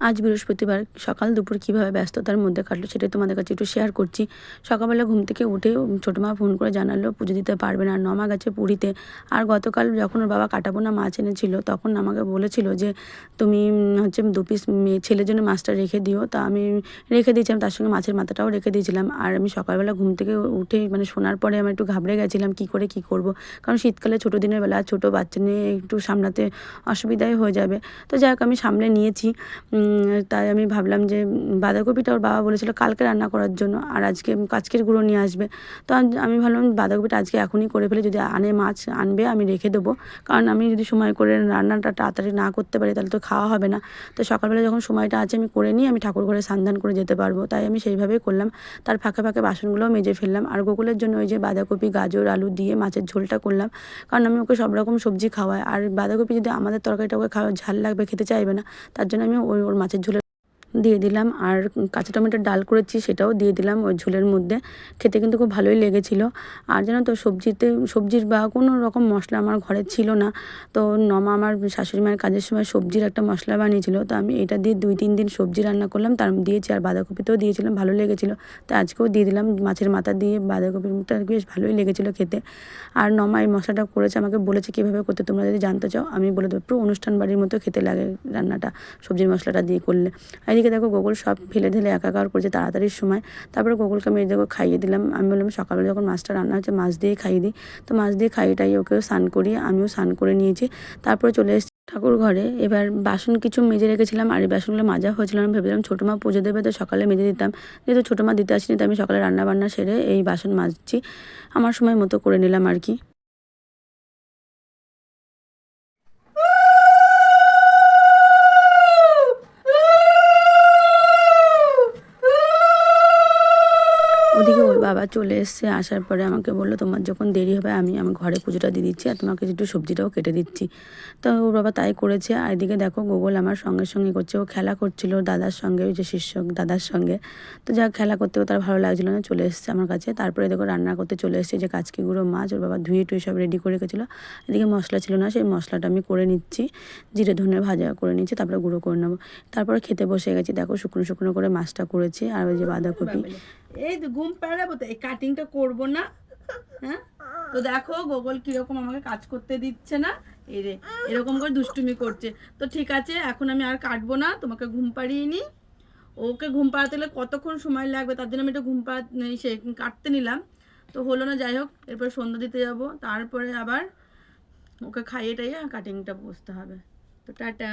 আজ বৃহস্পতিবার সকাল দুপুর কীভাবে ব্যস্ততার মধ্যে কাটলো সেটাই তোমাদের কাছে একটু শেয়ার করছি। সকালবেলা ঘুম থেকে উঠে ছোটো মা ফোন করে জানালো, পুজো দিতে পারবে না। নমা গেছে পুরীতে। আর গতকাল যখন ওর বাবা কাটাপোনা মাছ এনেছিল, তখন আমাকে বলেছিল যে, তুমি হচ্ছে দু পিস ছেলের জন্য মাছটা রেখে দিও। তা আমি রেখে দিয়েছিলাম, তার সঙ্গে মাছের মাথাটাও রেখে দিয়েছিলাম। আর আমি সকালবেলা ঘুম থেকে উঠে মানে শোনার পরে আমি একটু ঘাবড়ে গেছিলাম, কী করে, কী করব? কারণ শীতকালে ছোটো দিনের বেলা ছোটো বাচ্চা নিয়ে একটু সামলাতে অসুবিধাই হয়ে যাবে। তো যাই হোক, আমি সামলে নিয়েছি। তাই আমি ভাবলাম যে বাঁধাকপিটা ওর বাবা বলেছিল কালকে রান্না করার জন্য, আর আজকে কাচকের গুঁড়ো নিয়ে আসবে। তো আমি ভাবলাম বাঁধাকপিটা আজকে এখনই করে ফেলে, যদি আনে, মাছ আনবে, আমি রেখে দেবো। কারণ আমি যদি সময় করে রান্নাটা তাড়াতাড়ি না করতে পারি, তাহলে তো খাওয়া হবে না। তো সকালবেলা যখন সময়টা আছে, আমি করে নিই আমি ঠাকুর ঘরে সান্ধান করে যেতে পারব। তাই আমি সেইভাবেই করলাম। তার ফাঁকে ফাঁকে বাসনগুলোও মেজে ফেললাম। আর গোকুলের জন্য ওই যে বাঁধাকপি, গাজর, আলু দিয়ে মাছের ঝোলটা করলাম। কারণ আমি ওকে সব রকম সবজি খাওয়াই। আর বাঁধাকপি যদি আমাদের তরকারিটা ওকে খাওয়া ঝাল লাগবে, খেতে চাইবে না, তার জন্য আমি ওই ওর মাছের ঝোলের দিয়ে দিলাম। আর কাঁচা টমেটোর ডাল করেছি সেটাও দিয়ে দিলাম ওই ঝোলের মধ্যে। খেতে কিন্তু খুব ভালোই লেগেছিল। আর জানো তো, সবজিতে, সবজির বা কোনো রকম মশলা আমার ঘরে ছিল না। তো নমা আমার শাশুড়ি মায়ের কাজের সময় সবজির একটা মশলা বানিয়েছিল। তো আমি এটা দিয়ে দুই, তিন দিন সবজি রান্না করলাম। তার দিয়েছি আর বাঁধাকপিতেও দিয়েছিলাম, ভালো লেগেছিলো। তো আজকেও দিয়ে দিলাম মাছের মাথা দিয়ে। বাঁধাকপিটা বেশ ভালোই লেগেছিলো খেতে। আর নমা এই মশলাটা করেছে, আমাকে বলেছে কীভাবে করতে তোমরা যদি জানতে চাও, আমি বলে দেবো, পুরো অনুষ্ঠান বাড়ির মতো খেতে লাগে রান্নাটা, সবজির মশলাটা দিয়ে করলে। আর এদিকে দেখো গোকুল সব ফেলে ঢেলে একাকার করেছে তাড়াতাড়ির সময়। তারপরে গোকুলকে আমি দেখো খাইয়ে দিলাম। আমি বললাম, সকালবেলা যখন মাছটা রান্না হচ্ছে, মাছ দিয়ে খাইয়ে দিই। তো মাছ দিয়ে খাইয়ে টাইয়ে ওকেও স্নান করিয়ে আমিও স্নান করে নিয়েছি। তারপরে চলে এসেছি ঠাকুর ঘরে। এবার বাসন কিছু মেজে রেখেছিলাম, আর এই বাসনগুলো মাজা হয়েছিল আমি ভেবেছিলাম ছোটো মা পুজো দেবে, তো সকালে মেজে দিতাম। যেহেতু ছোটো মা দিতে আসেনি তো আমি সকালে রান্না বান্না সেরে এই বাসন মাজছি। আমার সময় মতো করে নিলাম আর কি ওদিকে ওর বাবা চলে এসছে, আসার পরে আমাকে বলল, তোমার যখন দেরি হবে, আমি আমার ঘরে পুজোটা দিয়ে দিচ্ছি আর তোমাকে একটু সবজিটাও কেটে দিচ্ছি। তো ওর বাবা তাই করেছে। আর এদিকে দেখো, গোগল আমার সঙ্গে সঙ্গে করছে। ও খেলা করছিল দাদার সঙ্গে, ওই যে শিষ্যক দাদার সঙ্গে। তো যা খেলা করতেও তার ভালো লাগছিল না, চলে এসছে আমার কাছে। তারপরে দেখো, রান্না করতে চলে এসছে যে কাচকি গুঁড়ো মাছ, ওর বাবা ধুয়ে টুয়ে সব রেডি করে রেখেছিলো। এদিকে মশলা ছিল না, সেই মশলাটা আমি করে নিচ্ছি, জিরে ধনে ভাজা করে নিচ্ছি, তারপরে গুঁড়ো করে নেব। তারপরে খেতে বসে গেছি, দেখো শুকনো শুকনো করে মাছটা করেছি, আর ওই যে বাঁধাকপি। এই তো ঘুম পাড়াবো তো এই কাটিংটা করব না। হ্যাঁ? তো দেখো, গোগল কীরকম আমাকে কাজ করতে দিচ্ছে না। এই রে এরকম করে দুষ্টুমি করছে। তো ঠিক আছে, এখন আমি আর কাটবো না, তোমাকে ঘুম পাড়িয়ে নি। ওকে ঘুম পাড়াতে গেলে কতক্ষণ সময় লাগবে? তার জন্য আমি এটা ঘুম পাড়া সে কাটতে নিলাম। তো হলো না, যাই হোক, এরপর সন্ধ্যা দিতে যাব। তারপরে আবার ওকে খাইয়ে টাইয়ে কাটিংটা বসতে হবে। তো টাটা।